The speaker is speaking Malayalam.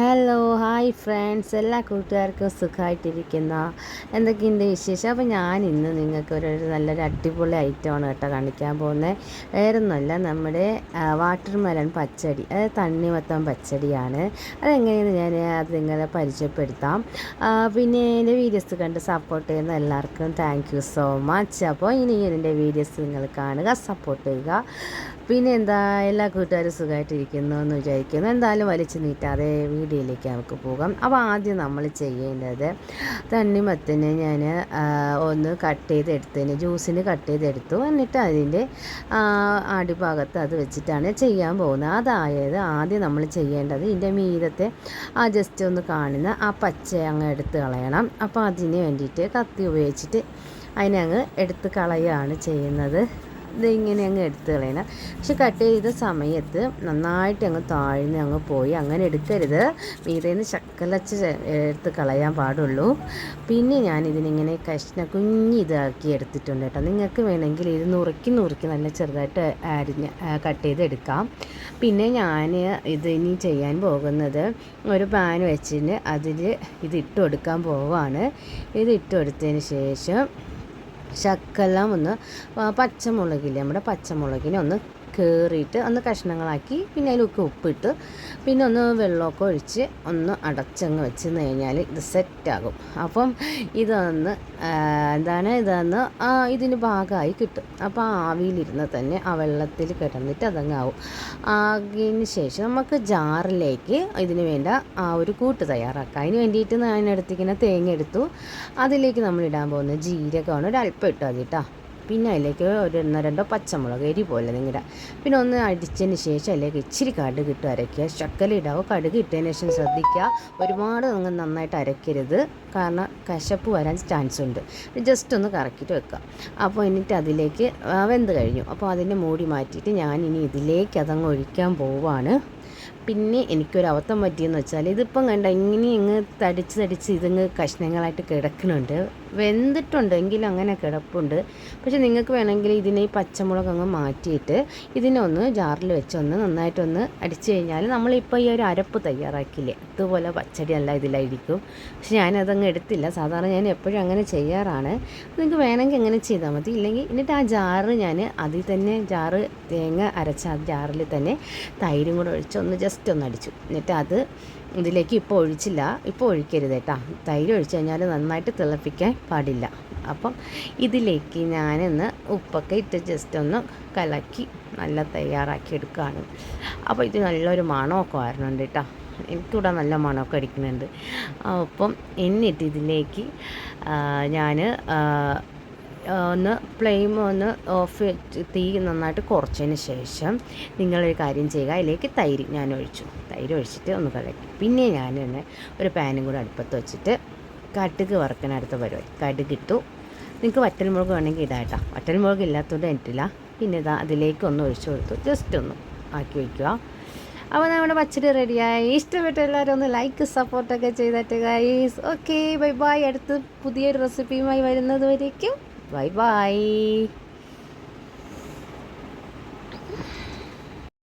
ഹലോ ഹായ് ഫ്രണ്ട്സ് എല്ലാ കൂട്ടുകാർക്കും സുഖമായിട്ടിരിക്കുന്ന. എന്തൊക്കെയുണ്ട് വിശേഷം? അപ്പോൾ ഞാൻ ഇന്ന് നിങ്ങൾക്ക് ഒരു നല്ലൊരു അടിപൊളി ഐറ്റമാണ് കേട്ടോ കാണിക്കാൻ പോകുന്നത്. വേറൊന്നുമല്ല നമ്മുടെ വാട്ടർ മെലൺ പച്ചടി അതായത് തണ്ണിമത്തം പച്ചടിയാണ്. അതെങ്ങനെയെന്ന് ഞാൻ അത് നിങ്ങളെ പരിചയപ്പെടുത്താം. പിന്നെ എന്റെ വീഡിയോസ് കണ്ട് സപ്പോർട്ട് ചെയ്യുന്ന എല്ലാവർക്കും താങ്ക് യു സോ മച്ച് അപ്പോൾ ഇനി എന്റെ വീഡിയോസ് നിങ്ങൾ കാണുക സപ്പോർട്ട് ചെയ്യുക. പിന്നെ എന്താ എല്ലാ കൂട്ടുകാരും സുഖമായിട്ടിരിക്കുന്നു എന്ന് വിചാരിക്കുന്നു. എന്തായാലും വലിച്ചു നീട്ടാതെ വീഡിയോയിലേക്ക് നമുക്ക് പോകാം. അപ്പോൾ ആദ്യം നമ്മൾ ചെയ്യേണ്ടത് തണ്ണിമത്തിന് ഞാൻ ഒന്ന് കട്ട് ചെയ്തെടുത്തതിന് ജ്യൂസിന് കട്ട് ചെയ്തെടുത്തു. എന്നിട്ട് അതിന്റെ അടിഭാഗത്ത് അത് വെച്ചിട്ടാണ് ചെയ്യാൻ പോകുന്നത്. അതായത് ആദ്യം നമ്മൾ ചെയ്യേണ്ടത് ഇതിന്റെ മീതത്തെ ആ ജസ്റ്റ് ഒന്ന് കാണുന്ന ആ പച്ച അങ്ങ് എടുത്ത് കളയണം. അപ്പോൾ അതിന് വേണ്ടിയിട്ട് കത്തി ഉപയോഗിച്ചിട്ട് അതിനങ്ങ് എടുത്ത് കളയുകയാണ് ചെയ്യുന്നത്. ഇത് ഇങ്ങനെ അങ്ങ് എടുത്ത് കളയണം. പക്ഷെ കട്ട് ചെയ്ത സമയത്ത് നന്നായിട്ട് അങ്ങ് താഴ്ന്ന് അങ്ങ് പോയി. അങ്ങനെ എടുക്കരുത്. മീതേന്ന് ശക്കലച്ച് എടുത്ത് കളയാൻ പാടുള്ളൂ. പിന്നെ ഞാൻ ഇതിനിങ്ങനെ കഷ്ണ കുഞ്ഞി ഇതാക്കി എടുത്തിട്ടുണ്ട് കേട്ടോ. നിങ്ങൾക്ക് വേണമെങ്കിൽ ഇത് നുറുക്കി നുറുക്കി നല്ല ചെറുതായിട്ട് അരിഞ്ഞ് കട്ട് ചെയ്ത് എടുക്കാം പിന്നെ ഞാൻ ഇത് ഇനി ചെയ്യാൻ പോകുന്നത് ഒരു പാൻ വെച്ചിട്ട് അതിൽ ഇത് ഇട്ട് കൊടുക്കാൻ പോവാണ്. ഇത് കൊടുത്തതിന് ശേഷം ശക്കെല്ലാം ഒന്ന് പച്ചമുളകില്ലേ നമ്മുടെ പച്ചമുളകിനെ ഒന്ന് കീറിയിട്ട് ഒന്ന് കഷ്ണങ്ങളാക്കി പിന്നെ അതിലൊക്കെ ഉപ്പിട്ട് പിന്നെ ഒന്ന് വെള്ളമൊക്കെ ഒഴിച്ച് ഒന്ന് അടച്ചങ്ങ് വെച്ച് കഴിഞ്ഞാൽ ഇത് സെറ്റാകും. അപ്പം ഇതൊന്ന് എന്താണ് ഇതൊന്ന് ഇതിന് ഭാഗമായി കിട്ടും. അപ്പോൾ ആവിയിലിരുന്ന് തന്നെ ആ വെള്ളത്തിൽ കിടന്നിട്ട് അതങ്ങാവും ആകിന് ശേഷം നമുക്ക് ജാറിലേക്ക് ഇതിന് വേണ്ട ആ ഒരു കൂട്ട് തയ്യാറാക്കാം. അതിന് വേണ്ടിയിട്ട് ഞാൻ എടുത്തിരിക്കുന്ന തേങ്ങ എടുത്തു. അതിലേക്ക് നമ്മൾ ഇടാൻ പോകുന്ന ജീരകമാണ്. ഒരു അല്പം മതി കേട്ടോ. പിന്നെ അതിലേക്ക് ഒരു ഒന്നോ രണ്ടോ പച്ചമുളക് എരി പോലെ നിങ്ങളുടെ പിന്നെ ഒന്ന് അടിച്ചതിന് ശേഷം അതിലേക്ക് ഇച്ചിരി കടുക് ഇട്ട് അരയ്ക്കുക. ശക്കല ഇടാവോ. കടുക് ഇട്ടതിന് ശേഷം ശ്രദ്ധിക്കുക. ഒരുപാട് നിങ്ങൾ നന്നായിട്ട് അരയ്ക്കരുത്. കാരണം കശപ്പ് വരാൻ ചാൻസ് ഉണ്ട്. ജസ്റ്റ് ഒന്ന് കറക്കിയിട്ട് വെക്കുക. അപ്പോൾ എന്നിട്ട് അതിലേക്ക് വെന്ത് കഴിഞ്ഞു. അപ്പോൾ അതിന്റെ മൂടി മാറ്റിയിട്ട് ഞാൻ ഇനി ഇതിലേക്ക് അതങ്ങ് ഒഴിക്കാൻ പോവാണ്. പിന്നെ എനിക്കൊരു അബദ്ധം പറ്റിയെന്ന് വെച്ചാൽ ഇതിപ്പം കണ്ട ഇങ്ങനെ ഇങ്ങ് തടിച്ച് തടിച്ച് ഇതിങ്ങ് കഷ്ണങ്ങളായിട്ട് കിടക്കുന്നുണ്ട്. വെന്തിട്ടുണ്ട്. എങ്കിലും അങ്ങനെ കിടപ്പുണ്ട്. പക്ഷെ നിങ്ങൾക്ക് വേണമെങ്കിൽ ഇതിനെ ഈ പച്ചമുളക് അങ്ങ് മാറ്റിയിട്ട് ഇതിനൊന്ന് ജാറിൽ വെച്ചൊന്ന് നന്നായിട്ടൊന്ന് അടിച്ചു കഴിഞ്ഞാൽ നമ്മളിപ്പോൾ ഈ ഒരു അരപ്പ് തയ്യാറാക്കില്ലേ? ഇതുപോലെ പച്ചടി അല്ല ഇതിലായിരിക്കും. പക്ഷെ ഞാനതങ്ങ് എടുത്തില്ല. സാധാരണ ഞാൻ എപ്പോഴും അങ്ങനെ ചെയ്യാറാണ്. നിങ്ങൾക്ക് വേണമെങ്കിൽ അങ്ങനെ ചെയ്താൽ മതി. ഇല്ലെങ്കിൽ എന്നിട്ട് ആ ജാറ് ഞാൻ അതിൽ തന്നെ ജാറ് തേങ്ങ അരച്ച ആ ജാറിൽ തന്നെ തൈരും കൂടെ ഒഴിച്ച് ഒന്ന് ജസ്റ്റ് ഒന്ന് അടിച്ചു. എന്നിട്ട് അത് ഇതിലേക്ക് ഇപ്പോൾ ഒഴിച്ചില്ല. ഇപ്പോൾ ഒഴിക്കരുത് കേട്ടോ. തൈര് ഒഴിച്ച് കഴിഞ്ഞാൽ നന്നായിട്ട് തിളപ്പിക്കാൻ പാടില്ല. അപ്പം ഇതിലേക്ക് ഞാനിന്ന് ഉപ്പൊക്കെ ഇട്ട് ജസ്റ്റ് ഒന്ന് കലക്കി നല്ല തയ്യാറാക്കി എടുക്കുകയാണ്. അപ്പോൾ ഇത് നല്ലൊരു മണമൊക്കെ വരണുണ്ട് കേട്ടോ എനിക്കിവിടെ നല്ല മണമൊക്കെ അടിക്കുന്നുണ്ട്. അപ്പം എന്നിട്ട് ഇതിലേക്ക് ഞാൻ ഒന്ന് ഫ്ലെയിം ഒന്ന് ഓഫ് തീ നന്നായിട്ട് കുറച്ചതിന് ശേഷം നിങ്ങളൊരു കാര്യം ചെയ്യുക. അതിലേക്ക് തൈര് ഞാൻ ഒഴിച്ചു. തൈര് ഒഴിച്ചിട്ട് ഒന്ന് കളക്കി പിന്നെ ഞാൻ തന്നെ ഒരു പാനും കൂടെ അടുപ്പത്ത് വെച്ചിട്ട് കടുക് വറുക്കാൻ അടുത്ത കടുക് ഇട്ടു നിങ്ങൾക്ക് വറ്റൽമുളക് വേണമെങ്കിൽ ഇടാം കേട്ടോ. വറ്റൽമുളക് ഇല്ലാത്തതുകൊണ്ട് എനിട്ടില്ല പിന്നെ ഇതാ അതിലേക്ക് ഒന്ന് ഒഴിച്ചു കൊടുത്തു. ജസ്റ്റ് ഒന്ന് ആക്കി വയ്ക്കുക അപ്പോൾ നമ്മുടെ പച്ചടി റെഡിയായി ഇഷ്ടപ്പെട്ട എല്ലാവരും ഒന്ന് ലൈക്ക് സപ്പോർട്ടൊക്കെ ചെയ്തിട്ട് ഗൈസ് ഓക്കെ ബൈ ബൈ അടുത്ത് പുതിയൊരു റെസിപ്പിയുമായി വരുന്നത് വരേക്കും. Bye bye